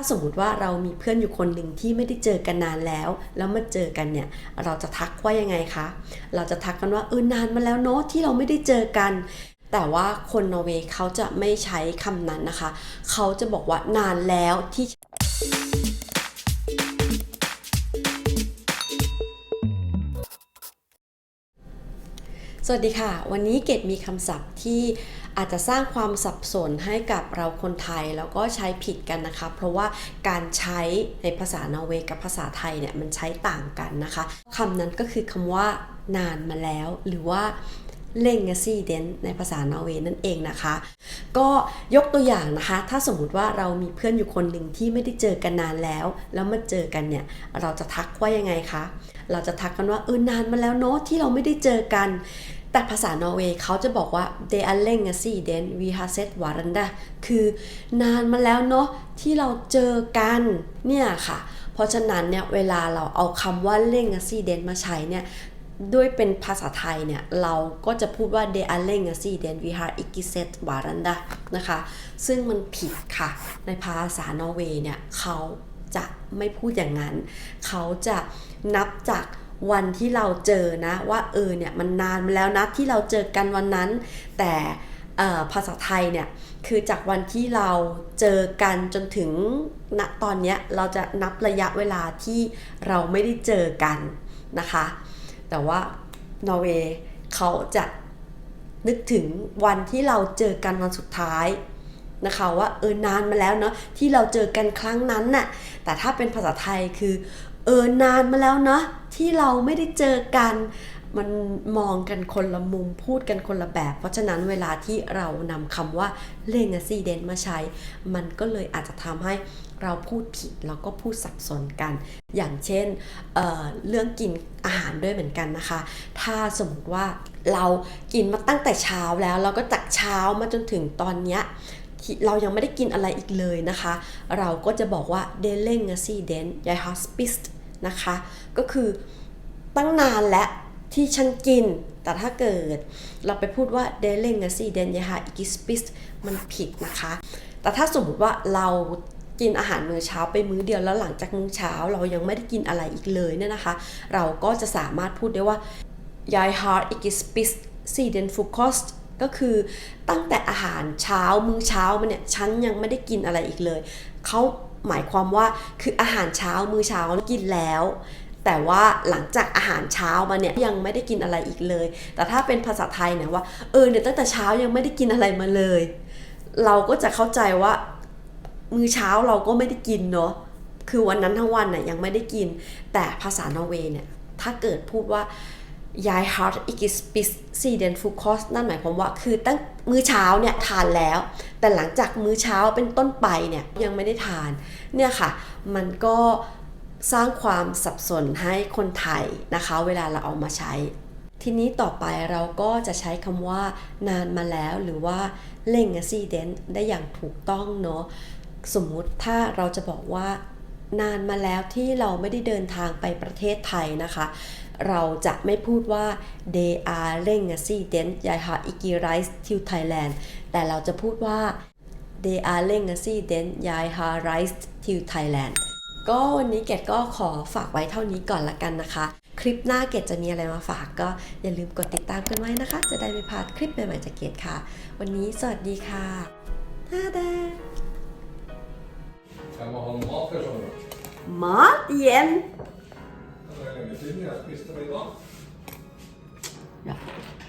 ถ้าสมมุติว่าเรามีเพื่อนอยู่คนหนึ่งที่ไม่ได้เจอกันนานแล้ว แล้วมาเจอกันเนี่ย เราจะทักว่ายังไงคะ เราจะทักกันว่าเออนานมาแล้วเนาะที่เราไม่ได้เจอกัน แต่ว่าคนนอร์เวย์เขาจะไม่ใช้คำนั้นนะคะ เขาจะบอกว่านานแล้วที่ สวัสดีค่ะ วันนี้เกดมีคำศัพท์ที่อาจจะสร้างความสับสนให้กับเราคนไทยแล้วก็ใช้ผิดกันนะคะ เพราะว่าการใช้ในภาษานอร์เวย์กับภาษาไทยเนี่ยมันใช้ต่างกันนะคะคำนั้นก็คือคำว่านานมาแล้ว หรือว่าเล่งซีเดนในภาษานอร์เวย์นั่นเองนะคะ ก็ยกตัวอย่างนะคะ ถ้าสมมุติว่าเรามีเพื่อนอยู่คนหนึ่งที่ไม่ได้เจอกันนานแล้ว แล้วมาเจอกันเนี่ย เราจะทักว่ายังไงคะ เราจะทักกันว่าเออนานมาแล้วเนาะที่เราไม่ได้เจอกัน แต่ภาษานอร์เวย์เขาจะบอกว่า det er lenge siden vi har sett hverandre คือนานมาแล้วเนาะที่เราเจอกันเนี่ยค่ะ เพราะฉะนั้นเนี่ยเวลาเราเอาคำว่าเล่งซีเดนมาใช้เนี่ยด้วยเป็นภาษาไทยเนี่ย เราก็จะพูดว่า det er lenge siden vi har ikke sett hverandre นะคะ ซึ่งมันผิดค่ะ ในภาษานอร์เวย์เนี่ย เขาจะไม่พูดอย่างนั้น เขาจะนับจาก วันที่เราเจอนะ ว่าเออเนี่ยมันนานมาแล้วนะที่เราเจอกันวันนั้น แต่ภาษาไทยเนี่ยคือจากวันที่เราเจอกันจนถึงณตอนเนี้ยเราจะนับระยะเวลาที่เราไม่ได้เจอกันนะคะ แต่ว่านอร์เวย์เขาจะนึกถึงวันที่เราเจอกันวันสุดท้ายนะคะว่าเออนานมาแล้วเนาะที่เราเจอกันครั้งนั้นน่ะแต่ถ้าเป็นภาษาไทยคือ เออนานมาแล้วเนาะที่เราไม่ได้เจอกันมันมองกันคนละมุมพูดกันคนละแบบ เพราะฉะนั้นเวลาที่เรานำคำว่าเลงซีเดนมาใช้ มันก็เลยอาจจะทำให้เราพูดผิดแล้วก็พูดสับสนกัน อย่างเช่นเเรื่องกินอาหารด้วยเหมือนกันนะคะ ถ้าสมมติว่าเรากินมาตั้งแต่เช้าแล้ว เราก็จากเช้ามาจนถึงตอนเนี้ยเรายังไม่ได้กินอะไรอีกเลยนะคะ เราก็จะบอกว่า d e l e n g s i d e n jeg har spist นะคะ ก็คือตั้งนานแล้วที่ฉันกิน แต่ถ้าเกิดเราไปพูดว่า d e l e n g s i d e n jeg har ikke spist มันผิดนะคะ แต่ถ้าสมมติว่าเรากินอาหารมื้อเช้าไปมื้อเดียวแล้วหลังจากมื้อเช้า เรายังไม่ได้กินอะไรอีกเลยเนี่ยนะคะ เราก็จะสามารถพูดได้ว่า jeg har ikke spist siden frokost ก็คือตั้งแต่อาหารเช้ามื้อเช้ามาเนี่ยฉันยังไม่ได้กินอะไรอีกเลยเขา หมายความว่าคืออาหารเช้ามื้อเช้ากินแล้ว แต่ว่าหลังจากอาหารเช้ามาเนี่ยยังไม่ได้กินอะไรอีกเลย แต่ถ้าเป็นภาษาไทยเนี่ยว่าเออเนี่ยตั้งแต่เช้ายังไม่ได้กินอะไรมาเลย เราก็จะเข้าใจว่า มื้อเช้าเราก็ไม่ได้กินเนาะคือวันนั้นทั้งวันน่ะยังไม่ได้กิน แต่ภาษานอร์เวย์เนี่ยถ้าเกิดพูดว่า jeg har ikke spist siden frokost นั่นหมายความว่าคือตั้งมื้อเช้าเนี่ยทานแล้ว แต่หลังจากมื้อเช้าเป็นต้นไปเนี่ยยังไม่ได้ทานเนี่ยค่ะ มันก็สร้างความสับสนให้คนไทยนะคะ เวลาเราเอามาใช้ ทีนี้ต่อไปเราก็จะใช้คำว่านานมาแล้วหรือว่าเล่งซีเดนได้อย่างถูกต้องเนาะสมมุติถ้าเราจะบอกว่านานมาแล้วที่เราไม่ได้เดินทางไปประเทศไทยนะคะ เราจะไม่พูดว่า they are lenge siden jeg har ikke reist til Thailand แต่เราจะพูดว่า they are lenge siden jeg har reist til Thailand ก็วันนี้เกดก็ขอฝากไว้เท่านี้ก่อนละกันนะคะ คลิปหน้าเกดจะมีอะไรมาฝากก็อย่าลืมกดติดตามกันไว้นะคะ จะได้ไม่พลาดคลิปใหม่ๆจากเกดค่ะ วันนี้สวัสดีค่ะท่าแด Jag må ha någon mat för sådana. มา เย็น Det